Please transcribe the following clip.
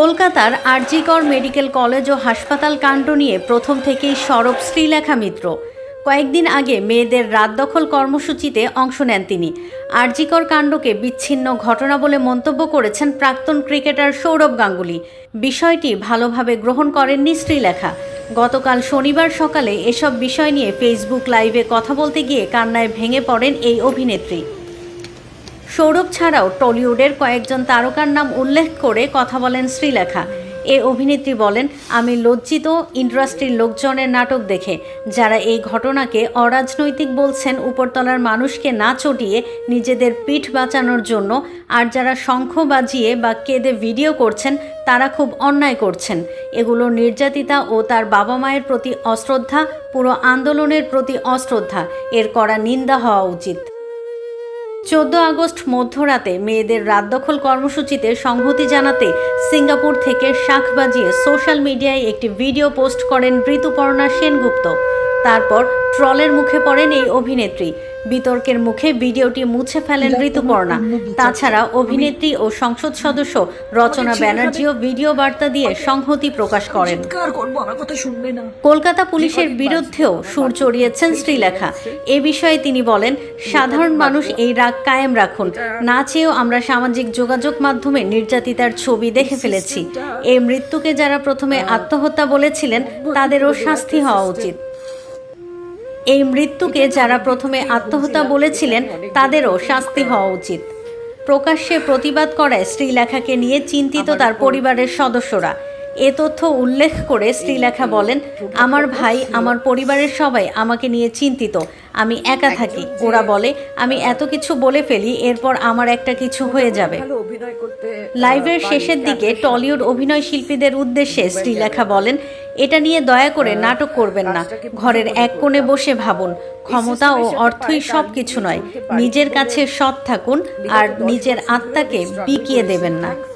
কলকাতার RG Kar medical college ও হাসপাতাল কাণ্ড নিয়ে প্রথম থেকেই সরব শ্রীলেখা মিত্র। কয়েকদিন আগে মেয়েদের রাত দখল কর্মসূচিতে অংশ নেন তিনি। আরজিকর কাণ্ডকে বিচ্ছিন্ন ঘটনা বলে মন্তব্য করেছেন প্রাক্তন ক্রিকেটার সৌরভ গাঙ্গুলি। বিষয়টি ভালোভাবে গ্রহণ করেননি শ্রীলেখা। গতকাল শনিবার সকালে এসব বিষয় নিয়ে ফেসবুক লাইভে কথা বলতে গিয়ে কান্নায় ভেঙে পড়েন এই অভিনেত্রী। সৌরভ ছাড়াও টলিউডের কয়েকজন তারকার নাম উল্লেখ করে কথা বলেন শ্রীলেখা। এ অভিনেত্রী বলেন, আমি লজ্জিত, ইন্ডাস্ট্রির লোকজনের নাটক দেখে, যারা এই ঘটনাকে অরাজনৈতিক বলছেন, উপরতলার মানুষকে না চটিয়ে নিজেদের পিঠ বাঁচানোর জন্য, আর যারা শঙ্খ বাজিয়ে বা কেঁদে ভিডিও করছেন, তারা খুব অন্যায় করছেন। এগুলো নির্যাতিতা ও তার বাবা মায়ের প্রতি অশ্রদ্ধা, পুরো আন্দোলনের প্রতি অশ্রদ্ধা। এর করা নিন্দা হওয়া উচিত। চোদ্দ আগস্ট মধ্যরাতে মেয়েদের রাত দখল কর্মসূচিতে সংহতি জানাতে সিঙ্গাপুর থেকে শাঁখ বাজিয়ে সোশ্যাল মিডিয়ায় একটি ভিডিও পোস্ট করেন ঋতুপর্ণা সেনগুপ্ত। তারপর ট্রলের মুখে পড়েন এই অভিনেত্রী। বিতর্কের মুখে ভিডিওটি মুছে ফেলেন ঋতুপর্ণা। তাছাড়া অভিনেত্রী ও সংসদ সদস্য রচনা ব্যানার্জিও ভিডিও বার্তা দিয়ে সংহতি প্রকাশ করেন। কলকাতা পুলিশের বিরুদ্ধেও সুর চড়িয়েছেন শ্রীলেখা। এ বিষয়ে তিনি বলেন সাধারণ মানুষ এই রাগ কায়েম রাখুন। না চেয়েও আমরা সামাজিক যোগাযোগ মাধ্যমে নির্যাতিতার ছবি দেখে ফেলেছি। এই মৃত্যুকে যারা প্রথমে আত্মহত্যা বলেছিলেন তাদেরও শাস্তি হওয়া উচিত। এই মৃত্যুকে যারা প্রথমে আত্মহত্যা বলেছিলেন, তাদেরও শাস্তি হওয়া উচিত। প্রকাশ্যে প্রতিবাদ করায় শ্রীলেখাকে নিয়ে চিন্তিত তার পরিবারের সদস্যরা। এ তথ্য উল্লেখ করে শ্রীলেখা বলেন, আমার ভাই, আমার পরিবারের সবাই আমাকে নিয়ে চিন্তিত। আমি একা থাকি। ওরা বলে, আমি এত কিছু বলে ফেলি, এরপর আমার একটা কিছু হয়ে যাবে। অভিনয় করতে লাইভের শেষের দিকে টলিউড অভিনয় শিল্পীদের উদ্দেশ্যে শ্রীলেখা বলেন এটা নিয়ে দয়া করে নাটক করবেন না। ঘরের এক কোণে বসে ভাবুন। ক্ষমতা ও অর্থই সব কিছু নয়। নিজের কাছে সৎ থাকুন আর নিজের আত্মাকে বিকিয়ে দেবেন না।